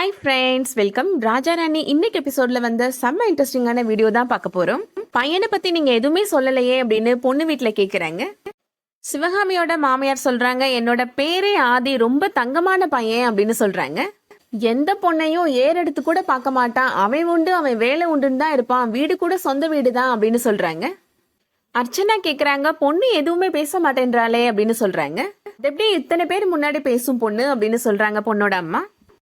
Hi friends welcome Raja Rani இன்னைக்கு எபிசோட்ல வந்து செம்ம இன்ட்ரெஸ்டிங்கான வீடியோ தான் பார்க்க போறோம். பையனை பத்தி நீங்க எதுவுமே சொல்லலையே அப்படின்னு பொண்ணு வீட்டில் கேக்குறாங்க. சிவகாமியோட மாமியார் சொல்றாங்க என்னோட பேரே ஆதி ரொம்ப தங்கமான பையன் அப்படின்னு சொல்றாங்க. எந்த பொண்ணையும் ஏறெடுத்து கூட பார்க்க மாட்டான். அவன் உண்டு அவன் வேலை உண்டுன்னு தான் இருப்பான். வீடு கூட சொந்த வீடு தான் அப்படின்னு சொல்றாங்க. அர்ச்சனா கேக்குறாங்க பொண்ணு எதுவுமே பேச மாட்டேன்றாளே அப்படின்னு சொல்றாங்க. எப்படி இத்தனை பேர் முன்னாடி பேசும் பொண்ணு? அப்படின்னு சொல்றாங்க பொண்ணோட அம்மா.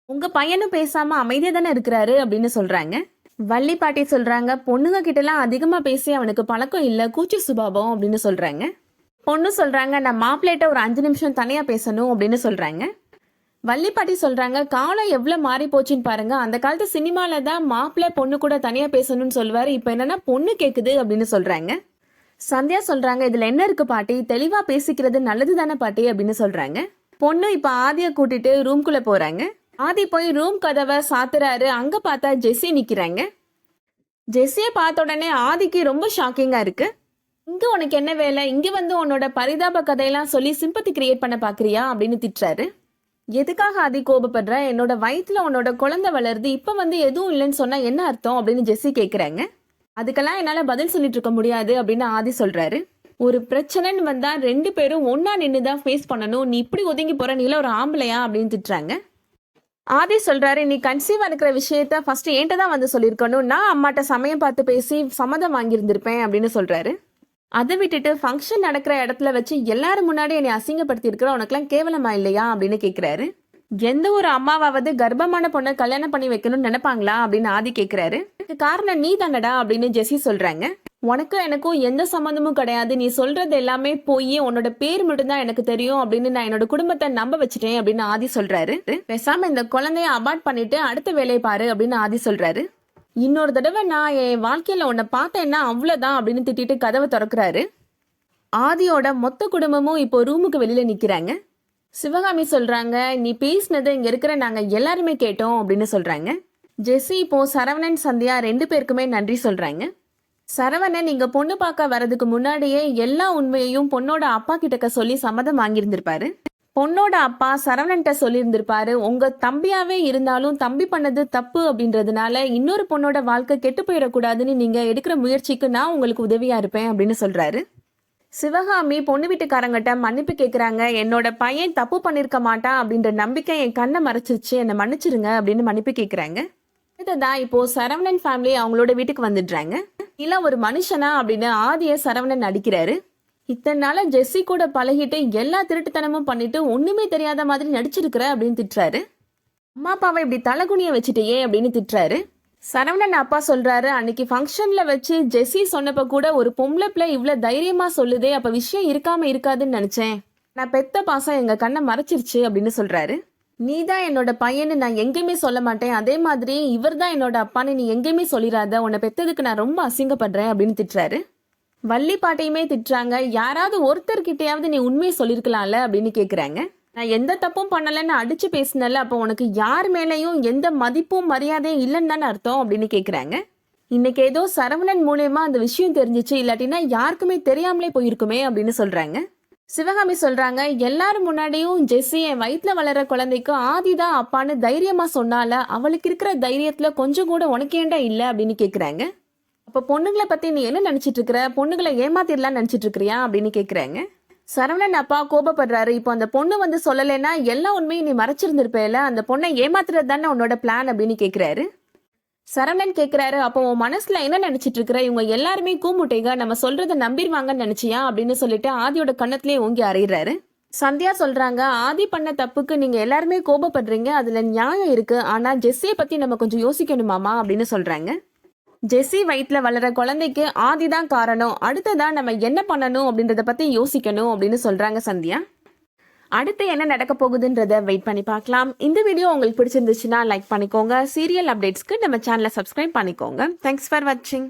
உங்க பையனும் பேசாம அமைதியா தானே இருக்கிறாரு அப்படின்னு சொல்றாங்க. வள்ளி பாட்டி சொல்றாங்க பொண்ணுங்க கிட்ட எல்லாம் அதிகமா பேசி அவனுக்கு பழக்கம் இல்ல கூச்ச சுபாவம் அப்படின்னு சொல்றாங்க. பொண்ணு சொல்றாங்க நான் மாப்பிள்ளைகிட்ட ஒரு அஞ்சு நிமிஷம் தனியா பேசணும் அப்படின்னு சொல்றாங்க. வள்ளி பாட்டி சொல்றாங்க காலம் எவ்வளவு மாறி போச்சுன்னு பாருங்க அந்த காலத்து சினிமால தான் மாப்பிள்ளை பொண்ணு கூட தனியா பேசணும்னு சொல்லுவாரு இப்ப என்னன்னா பொண்ணு கேக்குது அப்படின்னு சொல்றாங்க. சந்தியா சொல்றாங்க இதுல என்ன இருக்கு பாட்டி? தெளிவா பேசிக்கிறது நல்லது தானே பாட்டி அப்படின்னு சொல்றாங்க. பொண்ணு இப்ப ஆதிய கூட்டிட்டு ரூம்குள்ள போறாங்க. ஆதி போய் ரூம் கதவை சாத்துறாரு. அங்க பார்த்தா ஜெஸ்ஸி நிக்கிறாங்க. ஜெஸ்ஸியை பார்த்த உடனே ஆதிக்கு ரொம்ப ஷாக்கிங்கா இருக்கு. இங்க உனக்கு என்ன வேலை? இங்க வந்து உன்னோட பரிதாப கதையெல்லாம் சொல்லி சிம்பத்தி கிரியேட் பண்ண பாக்குறியா அப்படின்னு திட்டுறாரு. எதுக்காக ஆதி கோபப்படுற? என்னோட வயிற்றுல உன்னோட குழந்தை வளருது. இப்ப வந்து எதுவும் இல்லைன்னு சொன்னா என்ன அர்த்தம்? அப்படின்னு ஜெஸ்ஸி கேக்குறாங்க. அதுக்கெல்லாம் என்னால பதில் சொல்லிட்டு இருக்க முடியாது அப்படின்னு ஆதி சொல்றாரு. ஒரு பிரச்சனைன்னு வந்தா ரெண்டு பேரும் ஒன்னா நின்று தான் ஃபேஸ் பண்ணணும். நீ இப்படி ஒதுங்கி போற? நீல ஒரு ஆம்பளையா? அப்படின்னு திட்டுறாங்க. ஆதி சொல்றாரு நீ கன்சீவ் இருக்கிற விஷயத்த ஃபர்ஸ்ட் என்கிட்ட தான் வந்து சொல்லியிருக்கணும். நான் அம்மாட்ட சமயம் பார்த்து பேசி சம்மதம் வாங்கியிருந்திருப்பேன் அப்படின்னு சொல்றாரு. அதை விட்டுட்டு ஃபங்க்ஷன் நடக்கிற இடத்துல வச்சு எல்லாரும் முன்னாடி என்னை அசிங்கப்படுத்தி இருக்கிற உனக்குலாம் கேவலமா இல்லையா? அப்படின்னு கேட்குறாரு எந்த ஒரு அம்மாவாவது கர்ப்பமான பொண்ணை கல்யாணம் பண்ணி வைக்கணும்னு நினைப்பாங்களா? அப்படின்னு ஆதி கேட்குறாரு காரணம் நீ தானடா அப்படின்னு ஜெசி சொல்றாங்க. உனக்கும் எனக்கும் எந்த சம்மந்தமும் கிடையாது. நீ சொல்றது எல்லாமே போய் உன்னோட பேர் மட்டும்தான் எனக்கு தெரியும் அப்படின்னு நான் என்னோட குடும்பத்தை நம்ப வச்சுட்டேன் அப்படின்னு ஆதி சொல்றாரு. பேசாம இந்த குழந்தைய அபார்ட் பண்ணிட்டு அடுத்த வேலையை பாரு அப்படின்னு ஆதி சொல்றாரு. இன்னொரு தடவை நான் என் வாழ்க்கையில உன்னை பார்த்தேன்னா அவ்வளவுதான் அப்படின்னு திட்டிட்டு கதவை திறக்கிறாரு. ஆதியோட மொத்த குடும்பமும் இப்போ ரூமுக்கு வெளியில நிக்கிறாங்க. சிவகாமி சொல்றாங்க நீ பேசினதை இங்க இருக்கிற நாங்க எல்லாருமே கேட்டோம் அப்படின்னு சொல்றாங்க. ஜெஸ்ஸி இப்போ சரவணன் சந்தியா ரெண்டு பேருக்குமே நன்றி சொல்றாங்க. சரவணன் இங்க பொண்ணு பார்க்க வரதுக்கு முன்னாடியே எல்லா உண்மையையும் பொண்ணோட அப்பா கிட்டக்க சொல்லி சம்மதம் வாங்கியிருந்திருப்பாரு. பொண்ணோட அப்பா சரவணன்ட்ட சொல்லியிருந்திருப்பாரு உங்க தம்பியாவே இருந்தாலும் தம்பி பண்ணது தப்பு அப்படின்றதுனால இன்னொரு பொண்ணோட வாழ்க்கை கெட்டு போயிடக்கூடாதுன்னு நீங்க எடுக்கிற முயற்சிக்கு நான் உங்களுக்கு உதவியா இருப்பேன் அப்படின்னு சொல்றாரு. சிவகாமி பொண்ணு வீட்டுக்காரங்கிட்ட மன்னிப்பு கேட்குறாங்க என்னோட பையன் தப்பு பண்ணிருக்க மாட்டான் அப்படின்ற நம்பிக்கை என் கண்ணை மறைச்சிருச்சு என்னை மன்னிச்சிருங்க அப்படின்னு மன்னிப்பு கேட்குறாங்க அடுத்ததான் இப்போ சரவணன் ஃபேமிலி அவங்களோட வீட்டுக்கு வந்துடுறாங்க. இல்லை ஒரு மனுஷனா அப்படின்னு ஆதிய சரவணன் நடிக்கிறாரு. இத்தனை நாள ஜெஸ்ஸி கூட பழகிட்டு எல்லா திருட்டுத்தனமும் பண்ணிட்டு ஒண்ணுமே தெரியாத மாதிரி நடிச்சிருக்கிற அப்படின்னு திட்டுறாரு. அம்மா அப்பாவை இப்படி தலைகுனிய வச்சுட்டியே அப்படின்னு திட்டுறாரு. சரவணன் அப்பா சொல்றாரு அன்னைக்கு ஃபங்க்ஷன்ல வச்சு ஜெஸ்ஸி சொன்னப்ப கூட ஒரு பொம்பளை பிள்ளை இவ்வளவு தைரியமா சொல்லுதே அப்ப விஷயம் இருக்காம இருக்காதுன்னு நினைச்சேன். நான் பெத்த பாசம் எங்க கண்ணை மறைச்சிருச்சு அப்படின்னு சொல்றாரு. நீ தான் என்னோட பையன்னு நான் எங்கேயுமே சொல்ல மாட்டேன். அதே மாதிரி இவர் தான் என்னோட அப்பான்னு நீ எங்கேயுமே சொல்லிடாத. உன்னை பெத்ததுக்கு நான் ரொம்ப அசிங்கப்படுறேன் அப்படின்னு திட்டுறாரு. வள்ளி பாட்டையுமே திட்டுறாங்க. யாராவது ஒருத்தர்கிட்டயாவது நீ உண்மையை சொல்லிருக்கலாம்ல அப்படின்னு கேட்குறாங்க நான் எந்த தப்பும் பண்ணலைன்னு அடிச்சு பேசினல அப்போ உனக்கு யார் மேலேயும் எந்த மதிப்பும் மரியாதையும் இல்லைன்னு தானே அர்த்தம் அப்படின்னு கேட்குறாங்க இன்னைக்கு ஏதோ சரவணன் மூலயமா அந்த விஷயம் தெரிஞ்சிச்சு. இல்லாட்டினா யாருக்குமே தெரியாமலே போயிருக்குமே அப்படின்னு சொல்கிறாங்க சிவகாமி சொல்றாங்க எல்லாரும் முன்னாடியும் ஜெஸ்ஸி என் வயிற்றுல வளர குழந்தைக்கு ஆதிதான் அப்பான்னு தைரியமா சொன்னால அவளுக்கு இருக்கிற தைரியத்துல கொஞ்சம் கூட உனக்கு ஏண்டா இல்லை அப்படின்னு கேக்குறாங்க. அப்ப பொண்ணுங்களை பத்தி நீ என்ன நினைச்சிட்டு இருக்கிற? பொண்ணுங்களை ஏமாத்திடலாம் நினைச்சிட்டு இருக்கிறியா அப்படின்னு கேக்குறாங்க. சரவணன் அப்பா கோபப்படுறாரு. இப்போ அந்த பொண்ணு வந்து சொல்லலைன்னா எல்லா உண்மையும் நீ மறைச்சிருந்திருப்பேல அந்த பொண்ணை ஏமாத்துறது தானே உன்னோட பிளான் அப்படின்னு கேக்குறாரு. சரவணன் கேட்குறாரு அப்போ உன் மனசுல என்ன நினைச்சிட்டு இருக்கிற? இவங்க எல்லாருமே கூமுட்டைங்க நம்ம சொல்றத நம்பிடுவாங்கன்னு நினைச்சியா? அப்படின்னு சொல்லிட்டு ஆதியோட கண்ணத்திலே ஓங்கி அறையிறாரு. சந்தியா சொல்றாங்க ஆதி பண்ண தப்புக்கு நீங்க எல்லாருமே கோபப்படுறீங்க அதுல நியாயம் இருக்கு. ஆனா ஜெஸ்ஸியை பத்தி நம்ம கொஞ்சம் யோசிக்கணுமாமா? அப்படின்னு சொல்றாங்க. ஜெஸ்ஸி வயிற்றுல வளர குழந்தைக்கு ஆதி தான் காரணம். அடுத்ததான் நம்ம என்ன பண்ணணும் அப்படின்றத பத்தி யோசிக்கணும் அப்படின்னு சொல்றாங்க சந்தியா. அடுத்து என்ன நடக்க போகுதுன்றத வெயிட் பண்ணி பார்க்கலாம். இந்த வீடியோ உங்களுக்கு பிடிச்சிருந்துச்சுன்னா லைக் பண்ணிக்கோங்க. சீரியல் அப்டேட்ஸ்க்கு நம்ம சேனலை சப்ஸ்கிரைப் பண்ணிக்கோங்க. தேங்க்ஸ் ஃபார் வாட்சிங்